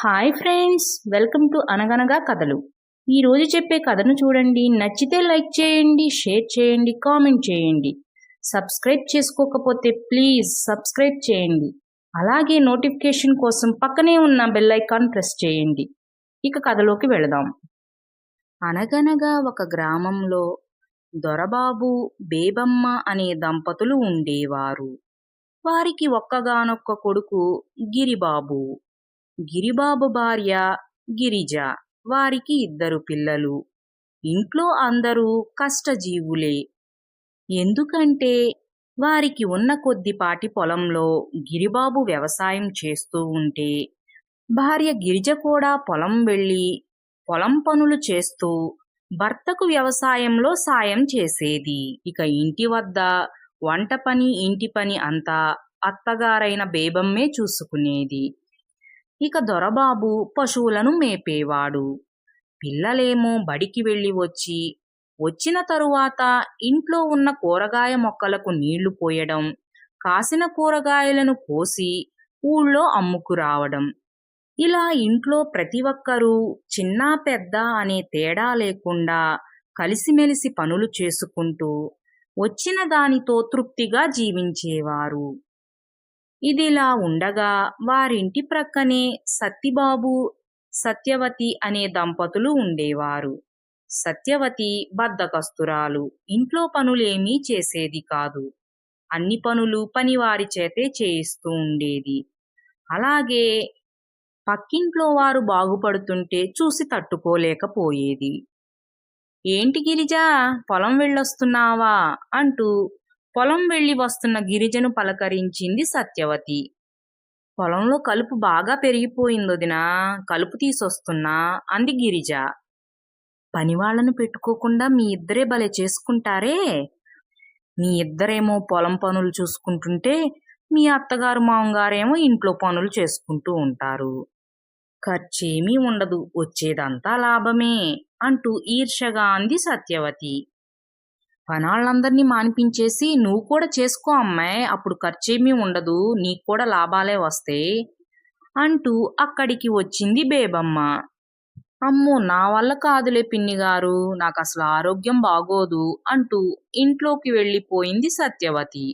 Hi friends welcome to అనగనగా కథలు ఈరోజు చెప్పే కథను చూడండి. నచ్చితే లైక్ చేయండి షేర్ చేయండి కామెంట్ చేయండి. సబ్స్క్రైబ్ చేసుకోకపోతే ప్లీజ్ సబ్స్క్రైబ్ చేయండి. అలాగే నోటిఫికేషన్ కోసం పక్కనే ఉన్న బెల్ ఐకాన్ ప్రెస్ చేయండి. ఇక కథలోకి వెళదాం. అనగనగా ఒక గ్రామంలో దొరబాబు బేబమ్మ అనే దంపతులు ఉండేవారు. వారికి ఒక్కగానొక్క కొడుకు గిరిబాబు. గిరిబాబు భార్య గిరిజ. వారికి ఇద్దరు పిల్లలు. ఇంట్లో అందరూ కష్టజీవులే. ఎందుకంటే వారికి ఉన్న కొద్దిపాటి పొలంలో గిరిబాబు వ్యవసాయం చేస్తూ ఉంటే భార్య గిరిజ కూడా పొలం వెళ్ళి పొలం పనులు చేస్తూ భర్తకు వ్యవసాయంలో సాయం చేసేది. ఇక ఇంటి వద్ద వంట పని ఇంటి పని అంతా అత్తగారైన బేబమ్మే చూసుకునేది. ఇక దొరబాబు పశువులను మేపేవాడు. పిల్లలేమో బడికి వెళ్ళి వచ్చి వచ్చిన తరువాత ఇంట్లో ఉన్న కూరగాయ మొక్కలకు నీళ్ళు పోయడం కాసిన కూరగాయలను కోసి ఊళ్ళో అమ్ముకురావడం ఇలా ఇంట్లో ప్రతి ఒక్కరూ చిన్న పెద్ద అనే తేడా లేకుండా కలిసిమెలిసి పనులు చేసుకుంటూ వచ్చిన దానితో తృప్తిగా జీవించేవారు. ఇదిలా ఉండగా వారింటి ప్రక్కనే సత్తిబాబు సత్యవతి అనే దంపతులు ఉండేవారు. సత్యవతి బద్దకస్తురాలు ఇంట్లో పనులేమీ చేసేది కాదు. అన్ని పనులు పనివారి చేతే చేయిస్తూ ఉండేది. అలాగే పక్కింట్లో వారు బాగుపడుతుంటే చూసి తట్టుకోలేకపోయేది. ఏంటి గిరిజా పొలం వెళ్ళొస్తున్నావా? అంటూ పొలం వెళ్ళి వస్తున్న గిరిజను పలకరించింది సత్యవతి. పొలంలో కలుపు బాగా పెరిగిపోయిందొదినా కలుపు తీసొస్తున్నా అంది గిరిజ. పనివాళ్ళను పెట్టుకోకుండా మీ ఇద్దరే భలే చేసుకుంటారే? మీ ఇద్దరేమో పొలం పనులు చూసుకుంటుంటే మీ అత్తగారు మామగారేమో ఇంట్లో పనులు చేసుకుంటూ ఉంటారు. ఖర్చేమీ ఉండదు వచ్చేదంతా లాభమే అంటూ ఈర్షగా అంది సత్యవతి. పనాళ్ళందరినీ మానిపించేసి నువ్వు కూడా చేసుకో అమ్మాయి అప్పుడు ఖర్చేమీ ఉండదు నీకు కూడా లాభాలే వస్తాయి అంటూ అక్కడికి వచ్చింది బేబమ్మ. అమ్మో నా వల్ల కాదులే పిన్ని గారు నాకు అసలు ఆరోగ్యం బాగోదు అంటూ ఇంట్లోకి వెళ్ళిపోయింది సత్యవతి.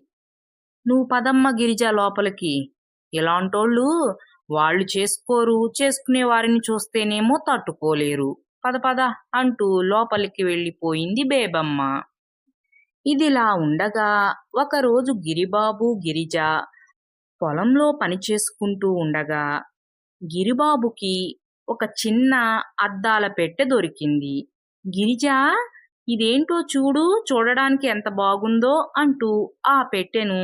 నువ్వు పదమ్మ గిరిజ లోపలికి. ఇలాంటోళ్ళు వాళ్ళు చేసుకోరు చేసుకునే వారిని చూస్తేనేమో తట్టుకోలేరు. పద పద అంటూ లోపలికి వెళ్ళిపోయింది బేబమ్మ. ఇదిలా ఉండగా ఒకరోజు గిరిబాబు గిరిజ పొలంలో పని చేసుకుంటూ ఉండగా గిరిబాబుకి ఒక చిన్న అద్దాల పెట్టె దొరికింది. గిరిజ ఇదేంటో చూడు చూడడానికి ఎంత బాగుందో అంటూ ఆ పెట్టెను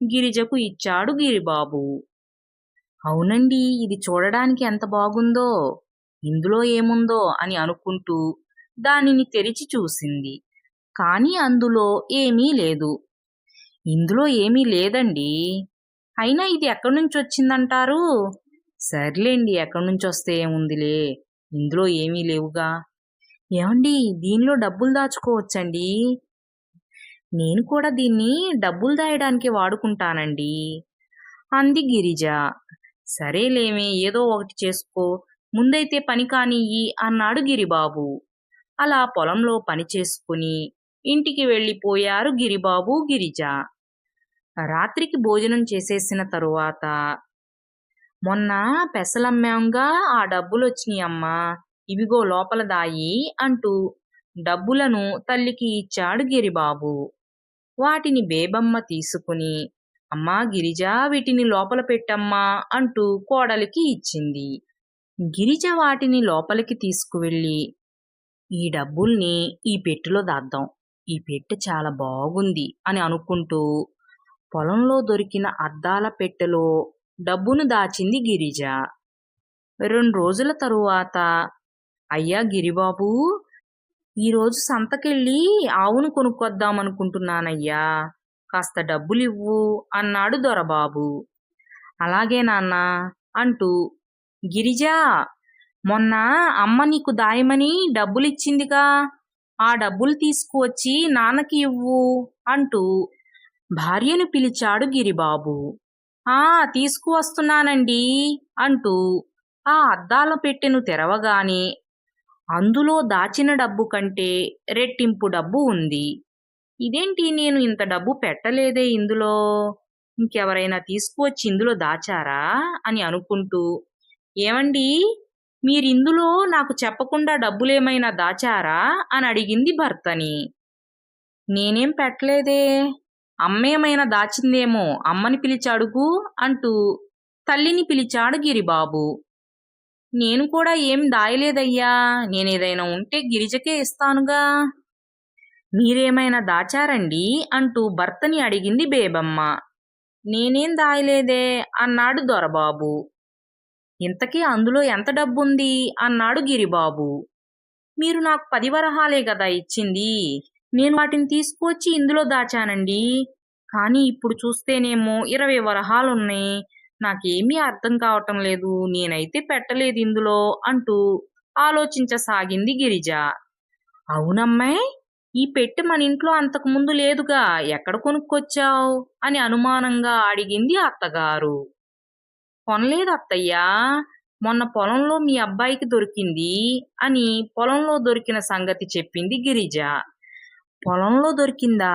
గిరిజకు ఇచ్చాడు గిరిబాబు. అవునండి ఇది చూడడానికి ఎంత బాగుందో ఇందులో ఏముందో అని అనుకుంటూ దానిని తెరిచి చూసింది. కానీ అందులో ఏమీ లేదు. ఇందులో ఏమీ లేదండి. అయినా ఇది ఎక్కడి నుంచి వచ్చిందంటారు? సర్లేండి ఎక్కడి నుంచి వస్తే ఏముందిలే. ఇందులో ఏమీ లేవుగా. ఏమండి దీనిలో డబ్బులు దాచుకోవచ్చండి? నేను కూడా దీన్ని డబ్బులు దాయడానికి వాడుకుంటానండి. అంది గిరిజ. సరేలేమే ఏదో ఒకటి చేసుకో. ముందైతే పని కానియ్యి అన్నాడు గిరిబాబు. అలా పొలంలో పని చేసుకుని ఇంటికి వెళ్ళిపోయారు గిరిబాబు గిరిజ. రాత్రికి భోజనం చేసేసిన తరువాత మొన్న పెసలమ్మాంగా ఆ డబ్బులు వచ్చినాయి అమ్మా ఇవిగో లోపల దాయి అంటూ డబ్బులను తల్లికి ఇచ్చాడు గిరిబాబు. వాటిని బేబమ్మ తీసుకుని అమ్మా గిరిజ వీటిని లోపల పెట్టమ్మా అంటూ కోడలికి ఇచ్చింది. గిరిజ వాటిని లోపలికి తీసుకువెళ్ళి ఈ డబ్బుల్ని ఈ పెట్టులో దాద్దాం. ఈ పెట్టె చాలా బాగుంది అని అనుకుంటూ పొలంలో దొరికిన అద్దాల పెట్టెలో డబ్బును దాచింది గిరిజ. రెండు రోజుల తరువాత అయ్యా గిరిబాబు ఈరోజు సంతకెళ్ళి ఆవును కొనుక్కొద్దామనుకుంటున్నానయ్యా కాస్త డబ్బులు ఇవ్వు అన్నాడు దొరబాబు. అలాగే నాన్న అంటూ గిరిజా మొన్న అమ్మ నీకు దాయమని డబ్బులిచ్చిందిగా. ఆ డబ్బులు తీసుకువచ్చి నాన్నకి ఇవ్వు అంటూ భార్యను పిలిచాడు గిరిబాబు. ఆ తీసుకువస్తున్నానండి అంటూ ఆ అద్దాల పెట్టెను తెరవగానే అందులో దాచిన డబ్బు కంటే రెట్టింపు డబ్బు ఉంది. ఇదేంటి నేను ఇంత డబ్బు పెట్టలేదే ఇందులో? ఇంకెవరైనా తీసుకువచ్చి ఇందులో దాచారా? అని అనుకుంటూ ఏమండి? మీరిందులో నాకు చెప్పకుండా డబ్బులేమైనా దాచారా? అని అడిగింది భర్తని. నేనేం పెట్టలేదే. అమ్మేమైనా దాచిందేమో అమ్మని పిలిచాడుగు అంటూ తల్లిని పిలిచాడు గిరిబాబు. నేను కూడా ఏం దాయలేదయ్యా. నేనేదైనా ఉంటే గిరిజకే ఇస్తానుగా. మీరేమైనా దాచారండి? అంటూ భర్తని అడిగింది బేబమ్మ. నేనేం దాయలేదే అన్నాడు దొరబాబు. ఇంతకీ అందులో ఎంత డబ్బుంది? అన్నాడు గిరిబాబు. మీరు నాకు పది వరహాలే కదా ఇచ్చింది. నేను వాటిని తీసుకువచ్చి ఇందులో దాచానండి. కానీ ఇప్పుడు చూస్తేనేమో ఇరవై వరహాలున్నాయి. నాకేమీ అర్థం కావటం లేదు. నేనైతే పెట్టలేదు ఇందులో అంటూ ఆలోచించసాగింది గిరిజ. అవునమ్మాయి ఈ పెట్టి మన ఇంట్లో అంతకు ముందు లేదుగా. ఎక్కడ కొనుక్కొచ్చావు? అని అనుమానంగా అడిగింది అత్తగారు. కొనలేదు అత్తయ్యా మొన్న పొలంలో మీ అబ్బాయికి దొరికింది అని పొలంలో దొరికిన సంగతి చెప్పింది గిరిజ. పొలంలో దొరికిందా?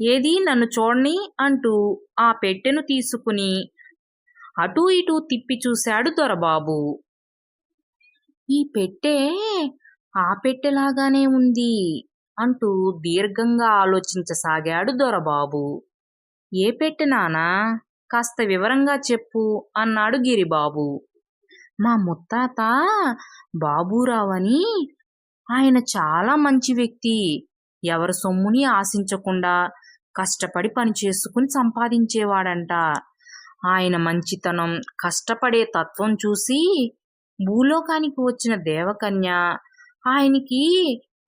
ఏది? నన్ను చూడని? అంటూ ఆ పెట్టెను తీసుకుని అటూ ఇటూ తిప్పి చూశాడు దొరబాబు. ఈ పెట్టె ఆ పెట్టెలాగానే ఉంది అంటూ దీర్ఘంగా ఆలోచించసాగాడు దొరబాబు. ఏ పెట్టె నానా? కాస్త వివరంగా చెప్పు అన్నాడు గిరిబాబు. మా ముత్తాత బాబూరావు అని ఆయన చాలా మంచి వ్యక్తి. ఎవరి సొమ్ముని ఆశించకుండా కష్టపడి పని చేసుకుని సంపాదించేవాడంట. ఆయన మంచితనం కష్టపడే తత్వం చూసి భూలోకానికి వచ్చిన దేవకన్య ఆయనకి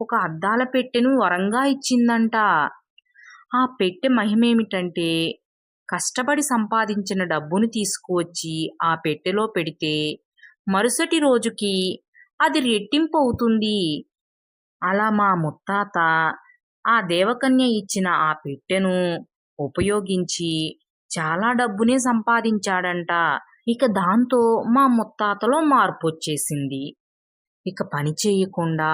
ఒక అద్దాల పెట్టెను వరంగా ఇచ్చిందంట. ఆ పెట్టె మహిమేమిటంటే కష్టపడి సంపాదించిన డబ్బును తీసుకువచ్చి ఆ పెట్టెలో పెడితే మరుసటి రోజుకి అది రెట్టింపు అవుతుంది. అలా మా ముత్తాత ఆ దేవకన్య ఇచ్చిన ఆ పెట్టెను ఉపయోగించి చాలా డబ్బునే సంపాదించాడంట. ఇక దాంతో మా ముత్తాతలో మార్పు వచ్చేసింది. ఇక పని చేయకుండా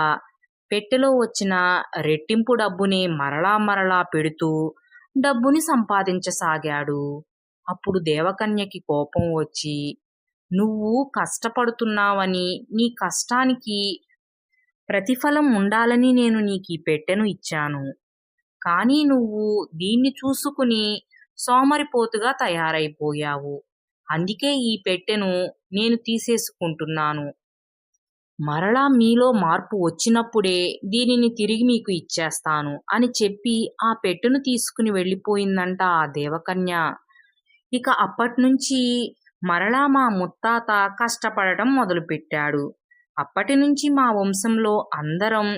పెట్టెలో వచ్చిన రెట్టింపు డబ్బుని మరలా మరలా పెడుతూ డబ్బుని సంపాదించసాగాడు. అప్పుడు దేవకన్యకి కోపం వచ్చి నువ్వు కష్టపడుతున్నావని నీ కష్టానికి ప్రతిఫలం ఉండాలని నేను నీకు ఈ పెట్టెను ఇచ్చాను. కానీ నువ్వు దీన్ని చూసుకుని సోమరిపోతుగా తయారైపోయావు. అందుకే ఈ పెట్టెను నేను తీసేసుకుంటున్నాను. మరలా మీలో మార్పు వచ్చినప్పుడే దీనిని తిరిగి మీకు ఇచ్చేస్తాను అని చెప్పి ఆ పెట్టెను తీసుకుని వెళ్ళిపోయిందంట ఆ దేవకన్య. ఇక అప్పటినుంచి మరలా మా ముత్తాత కష్టపడటం మొదలుపెట్టాడు. అప్పటి నుంచి మా వంశంలో అందరం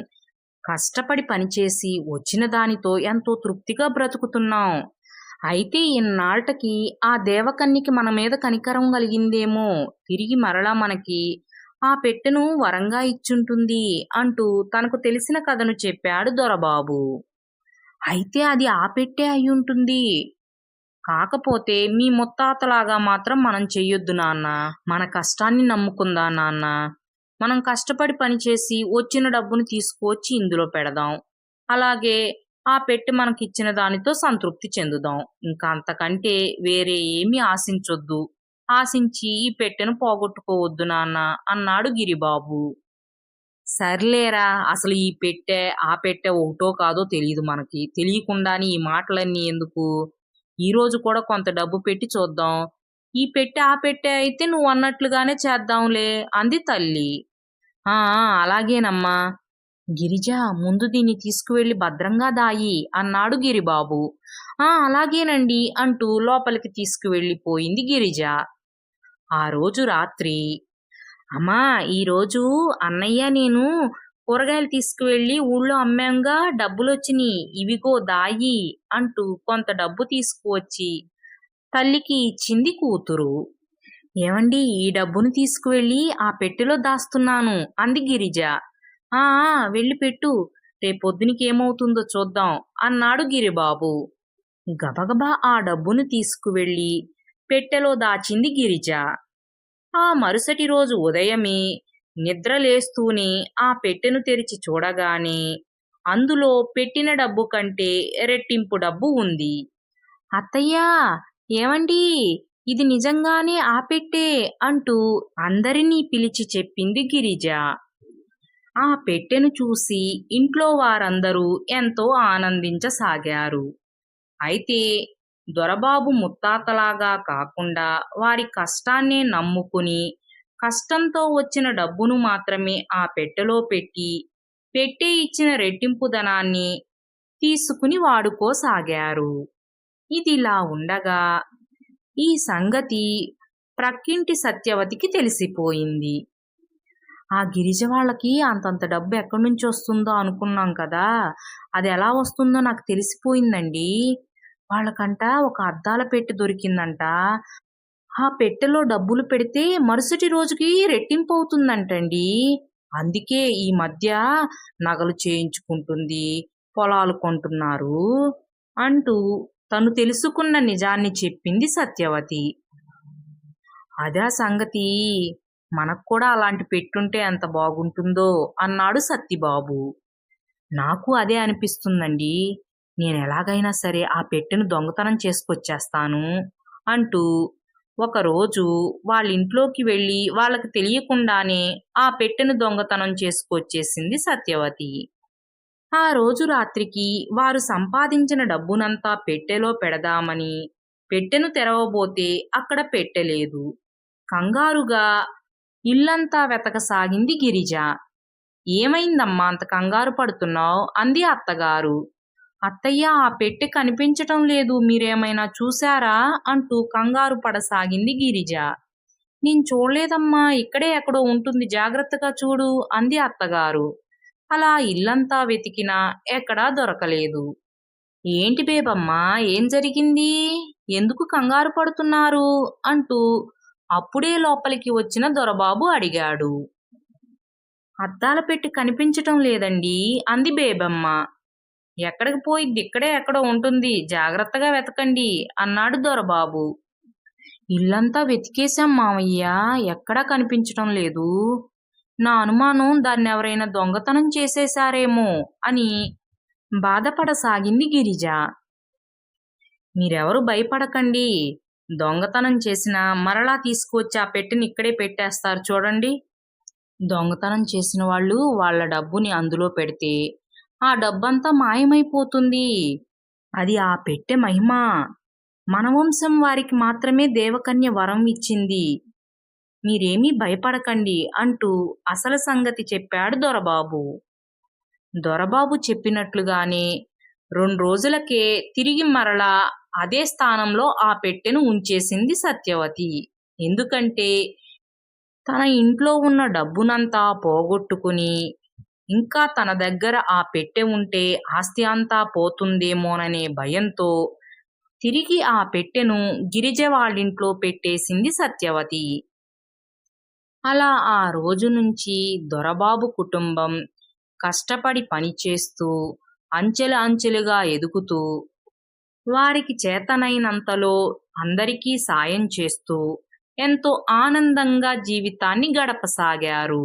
కష్టపడి పనిచేసి వచ్చిన దానితో ఎంతో తృప్తిగా బ్రతుకుతున్నాం. అయితే ఇన్నాళ్ళకి ఆ దేవకన్యకి మన మీద కనికరం కలిగిందేమో. తిరిగి మరలా మనకి ఆ పెట్టెను వరంగా ఇచ్చుంటుంది అంటూ తనకు తెలిసిన కథను చెప్పాడు దొరబాబు. అయితే అది ఆ పెట్టే అయ్యుంటుంది. కాకపోతే మీ ముత్తాతలాగా మాత్రం మనం చెయ్యొద్దు నాన్న. మన కష్టాన్ని నమ్ముకుందా నాన్న? మనం కష్టపడి పనిచేసి వచ్చిన డబ్బును తీసుకువచ్చి ఇందులో పెడదాం. అలాగే ఆ పెట్టి మనకిచ్చిన దానితో సంతృప్తి చెందుదాం. ఇంకా అంతకంటే వేరే ఏమీ ఆశించొద్దు. ఆశించి ఈ పెట్టెను పోగొట్టుకోవద్దు నాన్న అన్నాడు గిరిబాబు. సర్లేరా అసలు ఈ పెట్టె ఆ పెట్టె ఒకటో కాదో తెలియదు మనకి. తెలియకుండానే ఈ మాటలన్నీ ఎందుకు? ఈ రోజు కూడా కొంత డబ్బు పెట్టి చూద్దాం. ఈ పెట్టె ఆ పెట్టె అయితే నువ్వు అన్నట్లుగానే చేద్దాంలే అంది తల్లి. ఆ ఆ, అలాగేనమ్మా. గిరిజ ముందు దీన్ని తీసుకువెళ్ళి భద్రంగా దాయి అన్నాడు గిరిబాబు. ఆ అలాగేనండి అంటూ లోపలికి తీసుకువెళ్ళిపోయింది గిరిజ. ఆ రోజు రాత్రి. అమ్మా ఈరోజు అన్నయ్య నేను కూరగాయలు తీసుకువెళ్ళి ఊళ్ళో అమ్మాంగా డబ్బులు వచ్చినాయి ఇవిగో దాయి అంటూ కొంత డబ్బు తీసుకువచ్చి తల్లికి ఇచ్చింది కూతురు. ఏమండి ఈ డబ్బును తీసుకువెళ్ళి ఆ పెట్టెలో దాస్తున్నాను అంది గిరిజ. ఆ వెళ్ళి పెట్టు. రేపొద్దునికి ఏమవుతుందో చూద్దాం అన్నాడు గిరిబాబు. గబగబా ఆ డబ్బును తీసుకువెళ్ళి పెట్టెలో దాచింది గిరిజ. ఆ మరుసటి రోజు ఉదయమే నిద్రలేస్తూనే ఆ పెట్టెను తెరిచి చూడగానే అందులో పెట్టిన డబ్బు కంటే రెట్టింపు డబ్బు ఉంది. అత్తయ్యా ఏమండి ఇది నిజంగానే ఆ పెట్టే అంటూ అందరినీ పిలిచి చెప్పింది గిరిజ. ఆ పెట్టెను చూసి ఇంట్లో వారందరూ ఎంతో ఆనందించసాగారు. అయితే దొరబాబు ముత్తాతలాగా కాకుండా వారి కష్టాన్నే నమ్ముకుని కష్టంతో వచ్చిన డబ్బును మాత్రమే ఆ పెట్టెలో పెట్టి పెట్టే ఇచ్చిన రెట్టింపు ధనాన్ని తీసుకుని వాడుకోసాగారు. ఇదిలా ఉండగా ఈ సంగతి ప్రక్కింటి సత్యవతికి తెలిసిపోయింది. ఆ గిరిజ వాళ్ళకి అంతంత డబ్బు ఎక్కడి నుంచి వస్తుందో అనుకున్నాం కదా అది ఎలా వస్తుందో నాకు తెలిసిపోయిందండి. వాళ్ళకంట ఒక అద్దాల పెట్టె దొరికిందంట. ఆ పెట్టెలో డబ్బులు పెడితే మరుసటి రోజుకి రెట్టింపు అవుతుందంటండి. అందుకే ఈ మధ్య నగలు చేయించుకుంటుంది పొలాలు కొంటున్నారు అంటూ తను తెలుసుకున్న నిజాన్ని చెప్పింది సత్యవతి. అదా సంగతి మనకు కూడా అలాంటి పెట్టుంటే ఎంత బాగుంటుందో అన్నాడు సత్తిబాబు నాకు అదే అనిపిస్తుందండి. నేను ఎలాగైనా సరే ఆ పెట్టెను దొంగతనం చేసుకొచ్చేస్తాను అంటూ ఒకరోజు వాళ్ళ ఇంట్లోకి వెళ్ళి వాళ్ళకి తెలియకుండానే ఆ పెట్టెను దొంగతనం చేసుకొచ్చేసింది సత్యవతి. ఆ రోజు రాత్రికి వారు సంపాదించిన డబ్బునంతా పెట్టెలో పెడదామని పెట్టెను తెరవబోతే అక్కడ పెట్టెలేదు కంగారుగా ఇల్లంతా వెతకసాగింది గిరిజ. ఏమైందమ్మా అంత కంగారు పడుతున్నావు? అంది అత్తగారు. అత్తయ్య ఆ పెట్టె కనిపించటం లేదు మీరేమైనా చూశారా? అంటూ కంగారు పడసాగింది గిరిజ. నేను చూడలేదమ్మా ఇక్కడే ఎక్కడో ఉంటుంది జాగ్రత్తగా చూడు అంది అత్తగారు. అలా ఇల్లంతా వెతికినా ఎక్కడా దొరకలేదు. ఏంటి బేబమ్మా ఏం జరిగింది? ఎందుకు కంగారు పడుతున్నారు? అంటూ అప్పుడే లోపలికి వచ్చిన దొరబాబు అడిగాడు. అద్దాల పెట్టి కనిపించటం లేదండి అంది బేబమ్మ. ఎక్కడికి పోయిద్ది? ఇక్కడే ఎక్కడో ఉంటుంది. జాగ్రత్తగా వెతకండి అన్నాడు దొరబాబు. ఇల్లంతా వెతికేశాం మామయ్య ఎక్కడా కనిపించటం లేదు. నా అనుమానం దాన్ని ఎవరైనా దొంగతనం చేసేశారేమో అని బాధపడసాగింది గిరిజ. మీరెవరు భయపడకండి. దొంగతనం చేసిన మరలా తీసుకువచ్చి ఆ పెట్టిని ఇక్కడే పెట్టేస్తారు చూడండి. దొంగతనం చేసిన వాళ్ళు వాళ్ళ డబ్బుని అందులో పెడితే ఆ డబ్బంతా మాయమైపోతుంది. అది ఆ పెట్టె మహిమ. మనవంశం వారికి మాత్రమే దేవకన్య వరం ఇచ్చింది. మీరేమీ భయపడకండి అంటూ అసలు సంగతి చెప్పాడు దొరబాబు. దొరబాబు చెప్పినట్లుగానే రెండు రోజులకే తిరిగి మరలా అదే స్థానంలో ఆ పెట్టెను ఉంచేసింది సత్యవతి. ఎందుకంటే తన ఇంట్లో ఉన్న డబ్బునంతా పోగొట్టుకుని ఇంకా తన దగ్గర ఆ పెట్టె ఉంటే ఆస్తి అంతా పోతుందేమోననే భయంతో తిరిగి ఆ పెట్టెను గిరిజ వాళ్ళింట్లో పెట్టేసింది సత్యవతి. అలా ఆ రోజు నుంచి దొరబాబు కుటుంబం కష్టపడి పనిచేస్తూ అంచెలు అంచెలుగా ఎదుగుతూ వారికి చేతనైనంతలో అందరికీ సాయం చేస్తూ ఎంతో ఆనందంగా జీవితాన్ని గడపసాగారు.